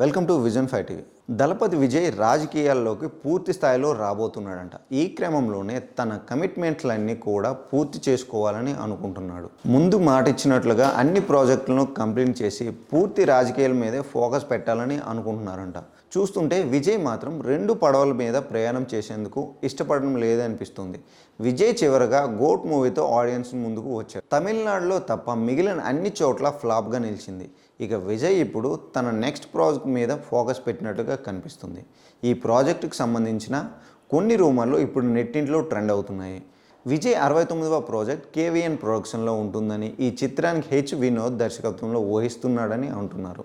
Welcome to vision five TV. Thalapathy Vijay రాజకీయాల్లోకి పూర్తి స్థాయిలో రాబోతున్నాడంట. ఈ క్రమంలోనే తన కమిట్మెంట్లన్నీ కూడా పూర్తి చేసుకోవాలని అనుకుంటున్నాడు. ముందు మాట ఇచ్చినట్లుగా అన్ని ప్రాజెక్టులను కంప్లీట్ చేసి పూర్తి రాజకీయాల మీదే ఫోకస్ పెట్టాలని అనుకుంటున్నారంట. చూస్తుంటే విజయ్ మాత్రం రెండు పడవల మీద ప్రయాణం చేసేందుకు ఇష్టపడడం లేదనిపిస్తుంది. విజయ్ చివరగా గోట్ మూవీతో ఆడియన్స్ ముందుకు వచ్చారు. తమిళనాడులో తప్ప మిగిలిన అన్ని చోట్ల ఫ్లాప్గా నిలిచింది. ఇక విజయ్ ఇప్పుడు తన నెక్స్ట్ ప్రాజెక్ట్ మీద ఫోకస్ పెట్టినట్టుగా కనిపిస్తుంది. ఈ ప్రాజెక్టుకు సంబంధించిన కొన్ని రూమర్లు ఇప్పుడు నెట్టింట్లో ట్రెండ్ అవుతున్నాయి. విజయ్ అరవై తొమ్మిదవ ప్రాజెక్ట్ కేవీఎన్ ప్రొడక్షన్లో ఉంటుందని ఈ చిత్రానికి హెచ్ వినోద్ దర్శకత్వంలో ఊహిస్తున్నాడని అంటున్నారు.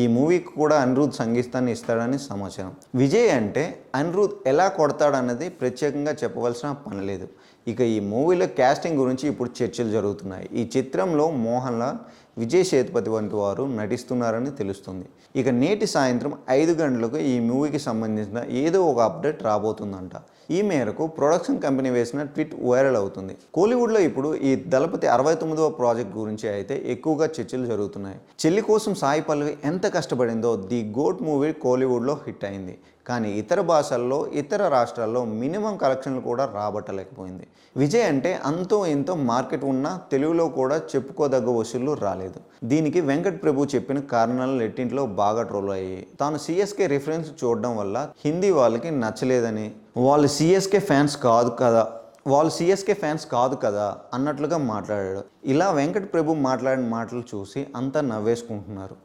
ఈ మూవీకి కూడా అనిరుద్ సంగీతాన్ని ఇస్తాడని సమాచారం. విజయ్ అంటే అనిరుద్ ఎలా కొడతాడన్నది ప్రత్యేకంగా చెప్పవలసిన పని లేదు. ఇక ఈ మూవీలో క్యాస్టింగ్ గురించి ఇప్పుడు చర్చలు జరుగుతున్నాయి. ఈ చిత్రంలో మోహన్ లాల్ విజయ్ సేతుపతి వంటి వారు నటిస్తున్నారని తెలుస్తుంది. ఇక నేటి సాయంత్రం ఐదు గంటలకు ఈ మూవీకి సంబంధించిన ఏదో ఒక అప్డేట్ రాబోతుందంట. ఈ మేరకు ప్రొడక్షన్ కంపెనీ వేసిన ట్వీట్ వైరల్ అవుతుంది. కోలీవుడ్లో ఇప్పుడు ఈ దళపతి అరవై తొమ్మిదవ ప్రాజెక్ట్ గురించి అయితే ఎక్కువగా చర్చలు జరుగుతున్నాయి. చెల్లి కోసం సాయి పల్లవి ఎంత కష్టపడిందో ది గోట్ మూవీ కోలీవుడ్లో హిట్ అయింది. కానీ ఇతర భాషల్లో ఇతర రాష్ట్రాల్లో మినిమం కలెక్షన్లు కూడా రాబట్టలేకపోయింది. విజయ్ అంటే అంతో ఎంతో మార్కెట్ ఉన్న తెలుగులో కూడా చెప్పుకోదగ్గ వసూళ్ళు రాలేదు. దీనికి వెంకట్ ప్రభు చెప్పిన కారణాలు ఎట్టింట్లో బాగా ట్రోల్ అయ్యాయి. తాను సిఎస్కే రిఫరెన్స్ చూడడం వల్ల హిందీ వాళ్ళకి నచ్చలేదని వాళ్ళు సిఎస్కే ఫ్యాన్స్ కాదు కదా వాళ్ళు సిఎస్కే ఫ్యాన్స్ కాదు కదా అన్నట్లుగా మాట్లాడాడు. ఇలా వెంకట్ ప్రభు మాట్లాడిన మాటలు చూసి అంతా నవ్వేసుకుంటున్నారు.